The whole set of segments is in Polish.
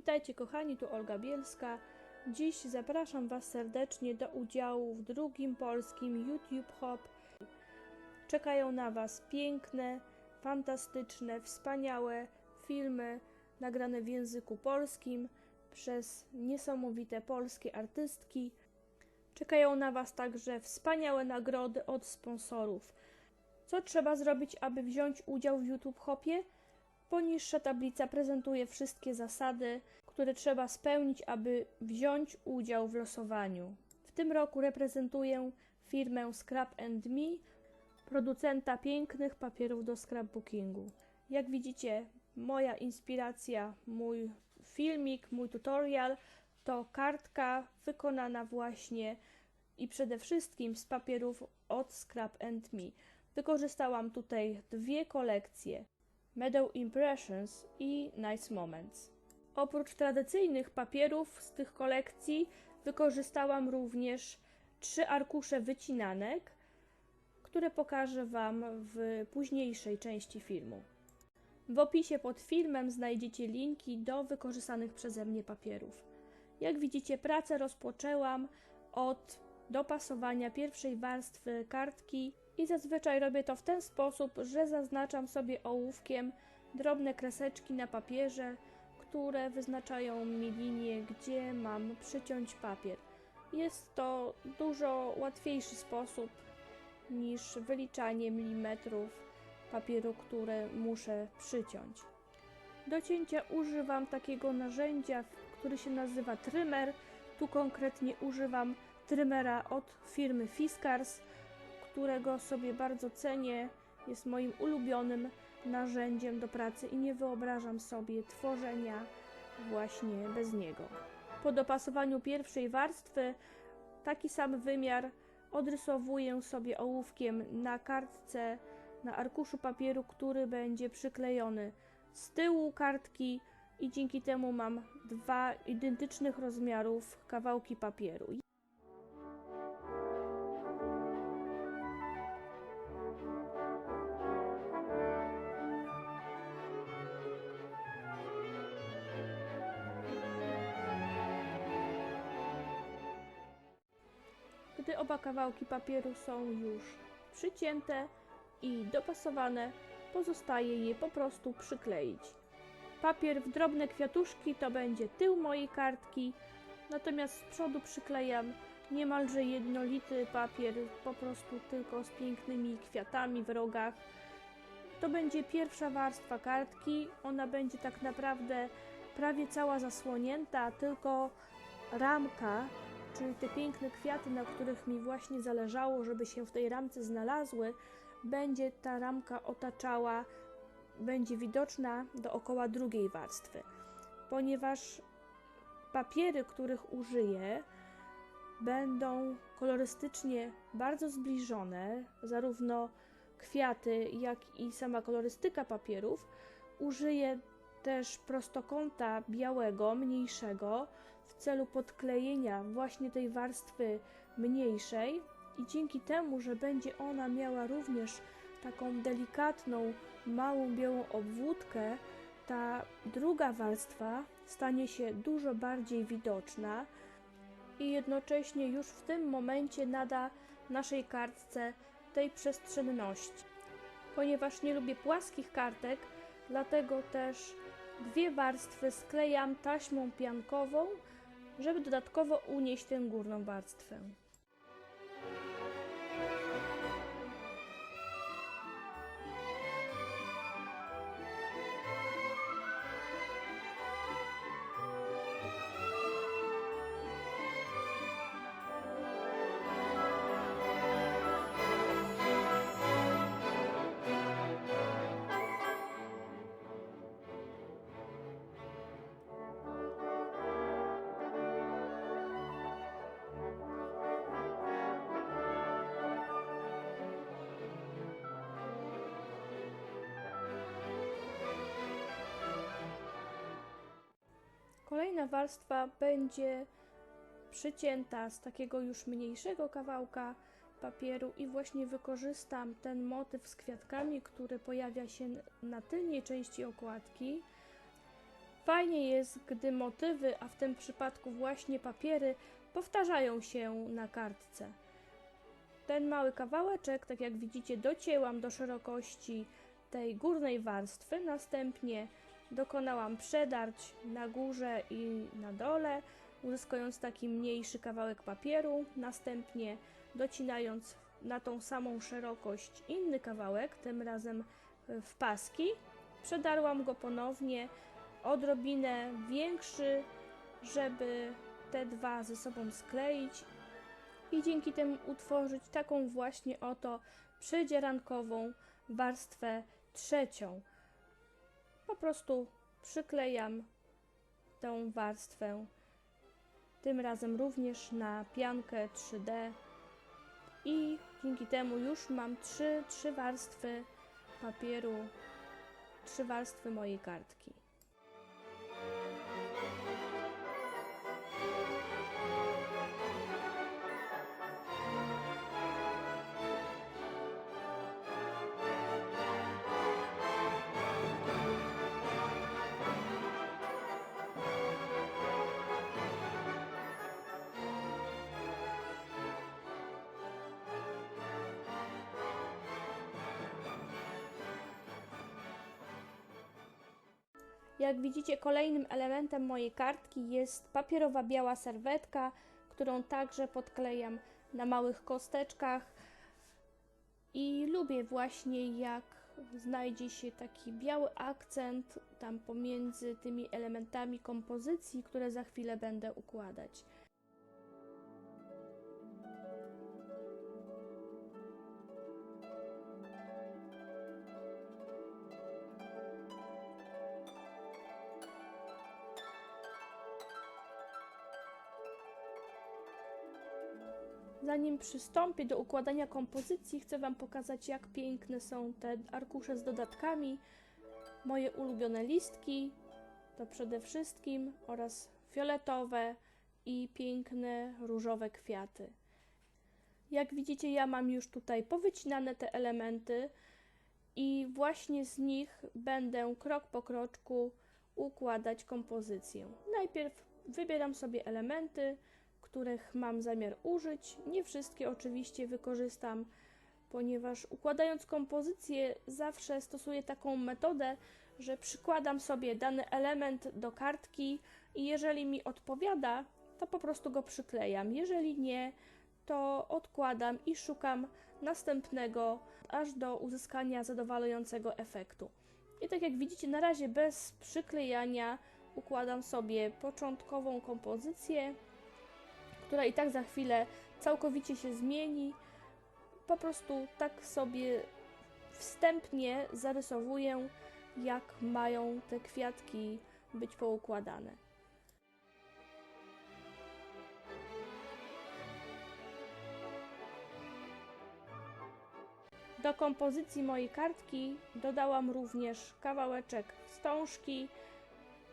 Witajcie kochani, tu Olga Bielska. Dziś zapraszam Was serdecznie do udziału w drugim polskim YouTube Hop. Czekają na Was piękne, fantastyczne, wspaniałe filmy nagrane w języku polskim przez niesamowite polskie artystki. Czekają na Was także wspaniałe nagrody od sponsorów. Co trzeba zrobić, aby wziąć udział w YouTube Hopie? Poniższa tablica prezentuje wszystkie zasady, które trzeba spełnić, aby wziąć udział w losowaniu. W tym roku reprezentuję firmę Scrap Me, producenta pięknych papierów do scrapbookingu. Jak widzicie, moja inspiracja, mój filmik, mój tutorial to kartka wykonana właśnie i przede wszystkim z papierów od Scrap Me. Wykorzystałam tutaj dwie kolekcje. Meadow Impressions i Nice Moments. Oprócz tradycyjnych papierów z tych kolekcji wykorzystałam również trzy arkusze wycinanek, które pokażę Wam w późniejszej części filmu. W opisie pod filmem znajdziecie linki do wykorzystanych przeze mnie papierów. Jak widzicie, pracę rozpoczęłam od dopasowania pierwszej warstwy kartki i zazwyczaj robię to w ten sposób, że zaznaczam sobie ołówkiem drobne kreseczki na papierze, które wyznaczają mi linię, gdzie mam przyciąć papier. Jest to dużo łatwiejszy sposób niż wyliczanie milimetrów papieru, które muszę przyciąć. Do cięcia używam takiego narzędzia, który się nazywa trymer. Tu konkretnie używam trymera od firmy Fiskars którego sobie bardzo cenię, jest moim ulubionym narzędziem do pracy i nie wyobrażam sobie tworzenia właśnie bez niego. Po dopasowaniu pierwszej warstwy taki sam wymiar odrysowuję sobie ołówkiem na kartce, na arkuszu papieru, który będzie przyklejony z tyłu kartki i dzięki temu mam dwa identycznych rozmiarów kawałki papieru. Oba kawałki papieru są już przycięte i dopasowane, pozostaje je po prostu przykleić. Papier w drobne kwiatuszki to będzie tył mojej kartki, natomiast z przodu przyklejam niemalże jednolity papier, po prostu tylko z pięknymi kwiatami w rogach. To będzie pierwsza warstwa kartki, ona będzie tak naprawdę prawie cała zasłonięta, tylko ramka czyli te piękne kwiaty, na których mi właśnie zależało, żeby się w tej ramce znalazły, będzie ta ramka otaczała, będzie widoczna dookoła drugiej warstwy. Ponieważ papiery, których użyję, będą kolorystycznie bardzo zbliżone, zarówno kwiaty, jak i sama kolorystyka papierów, użyję też prostokąta białego, mniejszego, w celu podklejenia właśnie tej warstwy mniejszej i dzięki temu, że będzie ona miała również taką delikatną, małą białą obwódkę, ta druga warstwa stanie się dużo bardziej widoczna i jednocześnie już w tym momencie nada naszej kartce tej przestrzenności. Ponieważ nie lubię płaskich kartek, dlatego też dwie warstwy sklejam taśmą piankową żeby dodatkowo unieść tę górną warstwę. Kolejna warstwa będzie przycięta z takiego już mniejszego kawałka papieru i właśnie wykorzystam ten motyw z kwiatkami, który pojawia się na tylnej części okładki Fajnie jest, gdy motywy, a w tym przypadku właśnie papiery, powtarzają się na kartce. Ten mały kawałeczek, tak jak widzicie, docięłam do szerokości tej górnej warstwy, następnie dokonałam przedarć na górze i na dole, uzyskując taki mniejszy kawałek papieru, następnie docinając na tą samą szerokość inny kawałek, tym razem w paski, przedarłam go ponownie odrobinę większy, żeby te dwa ze sobą skleić i dzięki temu utworzyć taką właśnie oto przedzieраnkową warstwę trzecią. Po prostu przyklejam tę warstwę, tym razem również na piankę 3D i dzięki temu już mam trzy, trzy warstwy papieru, trzy warstwy mojej kartki. Jak widzicie, kolejnym elementem mojej kartki jest papierowa biała serwetka, którą także podklejam na małych kosteczkach. I lubię właśnie, jak znajdzie się taki biały akcent tam pomiędzy tymi elementami kompozycji, które za chwilę będę układać. Zanim przystąpię do układania kompozycji, chcę Wam pokazać, jak piękne są te arkusze z dodatkami. Moje ulubione listki to przede wszystkim oraz fioletowe i piękne różowe kwiaty. Jak widzicie, ja mam już tutaj powycinane te elementy i właśnie z nich będę krok po kroczku układać kompozycję. Najpierw wybieram sobie elementy, których mam zamiar użyć. Nie wszystkie oczywiście wykorzystam, ponieważ układając kompozycję zawsze stosuję taką metodę, że przykładam sobie dany element do kartki i jeżeli mi odpowiada, to po prostu go przyklejam. Jeżeli nie, to odkładam i szukam następnego, aż do uzyskania zadowalającego efektu. I tak jak widzicie, na razie bez przyklejania układam sobie początkową kompozycję, która i tak za chwilę całkowicie się zmieni. Po prostu tak sobie wstępnie zarysowuję, jak mają te kwiatki być poukładane. Do kompozycji mojej kartki dodałam również kawałeczek wstążki,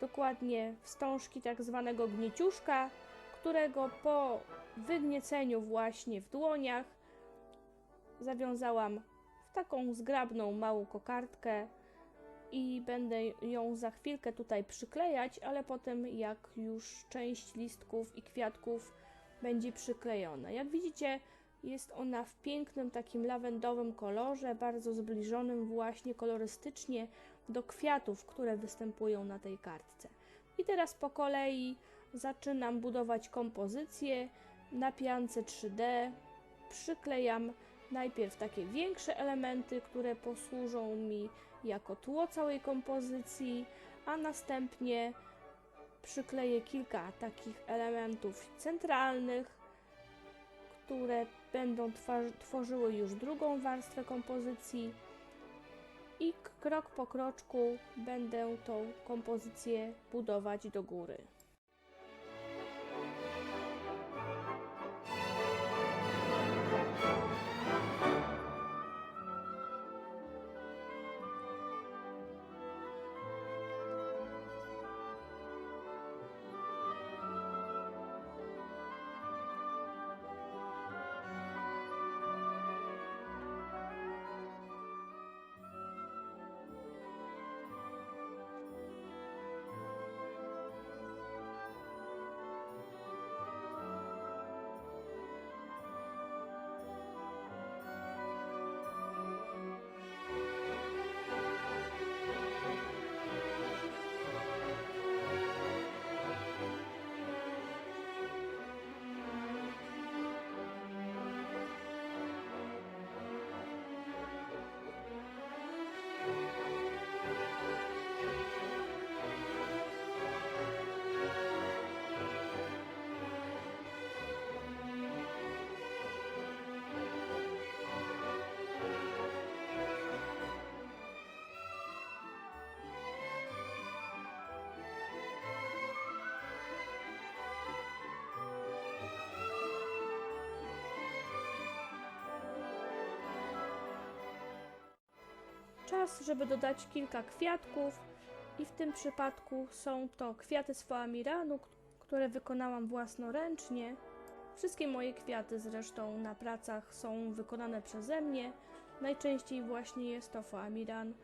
dokładnie wstążki tak zwanego gnieciuszka, którego po wygnieceniu właśnie w dłoniach zawiązałam w taką zgrabną małą kokardkę i będę ją za chwilkę tutaj przyklejać, ale potem jak już część listków i kwiatków będzie przyklejona. Jak widzicie, jest ona w pięknym takim lawendowym kolorze, bardzo zbliżonym właśnie kolorystycznie do kwiatów, które występują na tej kartce. I teraz po kolei zaczynam budować kompozycję na piance 3D. Przyklejam najpierw takie większe elementy, które posłużą mi jako tło całej kompozycji, a następnie przykleję kilka takich elementów centralnych, które będą tworzyły już drugą warstwę kompozycji i krok po kroczku będę tą kompozycję budować do góry. Czas, żeby dodać kilka kwiatków i w tym przypadku są to kwiaty z foamiranu, które wykonałam własnoręcznie. Wszystkie moje kwiaty zresztą na pracach są wykonane przeze mnie. Najczęściej właśnie jest to foamiran.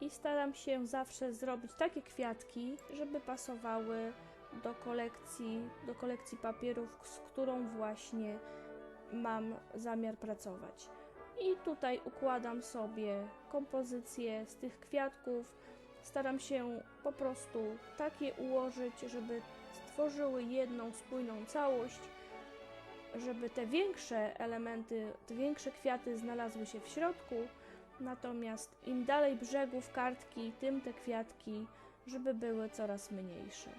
I staram się zawsze zrobić takie kwiatki, żeby pasowały do kolekcji, do kolekcji papierów, z którą właśnie mam zamiar pracować. I tutaj układam sobie kompozycje z tych kwiatków. Staram się po prostu takie ułożyć, żeby stworzyły jedną spójną całość, żeby te większe elementy, te większe kwiaty znalazły się w środku. Natomiast im dalej brzegów kartki, tym te kwiatki, żeby były coraz mniejsze.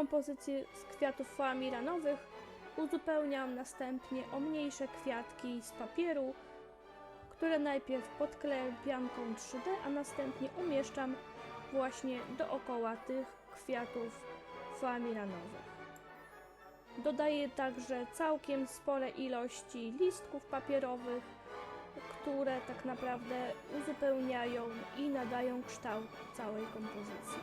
Kompozycję z kwiatów foamiranowych uzupełniam następnie o mniejsze kwiatki z papieru, które najpierw podklejam pianką 3D, a następnie umieszczam właśnie dookoła tych kwiatów foamiranowych. Dodaję także całkiem spore ilości listków papierowych, które tak naprawdę uzupełniają i nadają kształt całej kompozycji.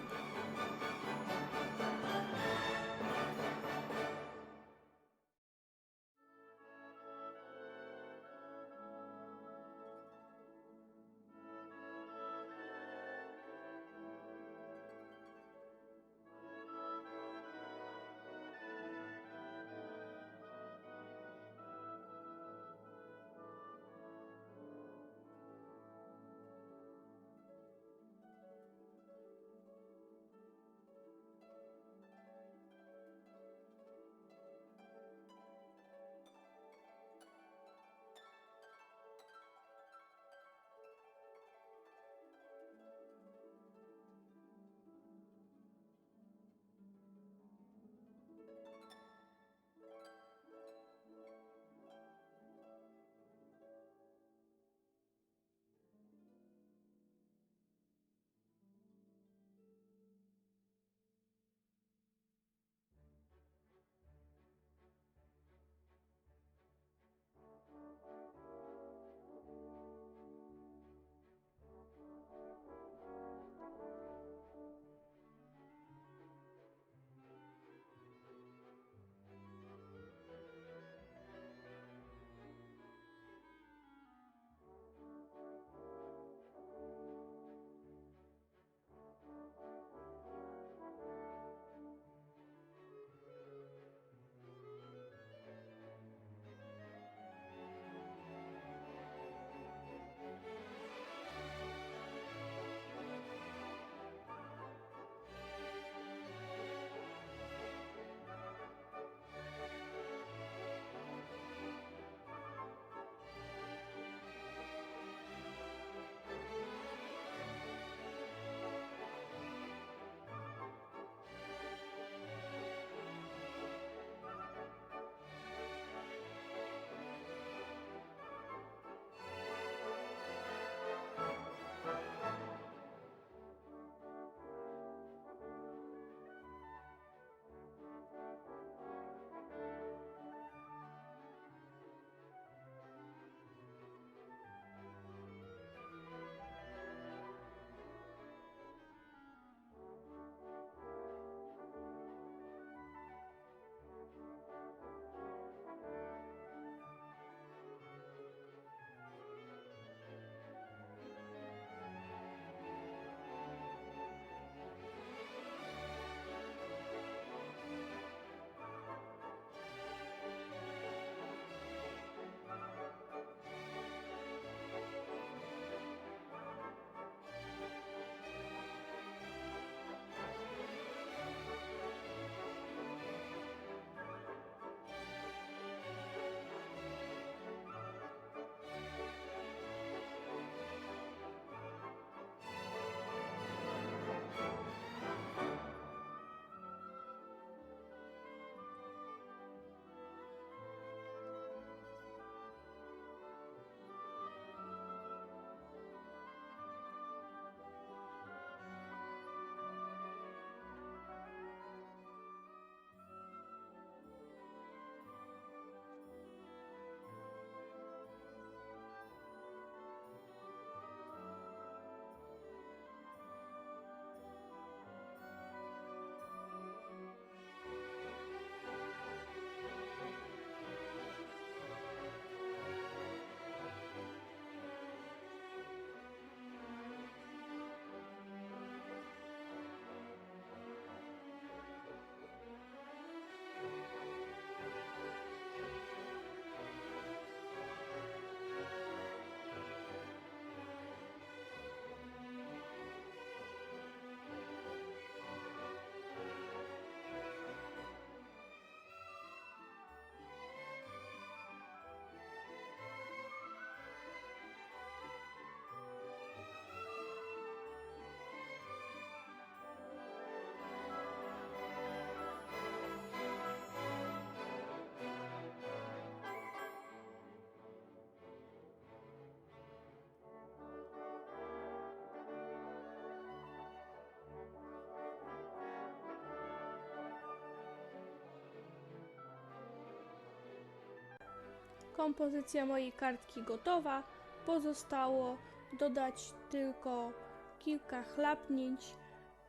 Kompozycja mojej kartki gotowa. Pozostało dodać tylko kilka chlapnięć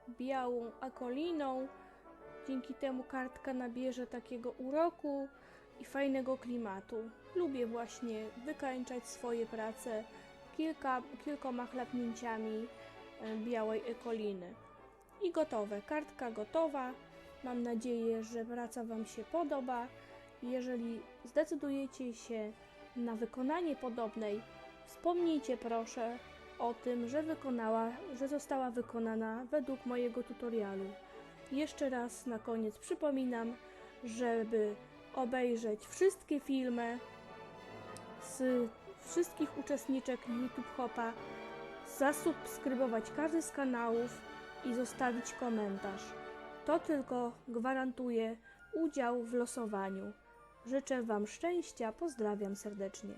białą akoliną. Dzięki temu kartka nabierze takiego uroku i fajnego klimatu. Lubię właśnie wykańczać swoje prace kilka, kilkoma chlapnięciami e, białej ekoliny. I gotowe. Kartka gotowa. Mam nadzieję, że praca Wam się podoba. Jeżeli zdecydujecie się na wykonanie podobnej, wspomnijcie proszę o tym, że wykonała, że została wykonana według mojego tutorialu. Jeszcze raz na koniec przypominam, żeby obejrzeć wszystkie filmy z wszystkich uczestniczek YouTube Hopa, zasubskrybować każdy z kanałów i zostawić komentarz. To tylko gwarantuje udział w losowaniu. Życzę Wam szczęścia, pozdrawiam serdecznie.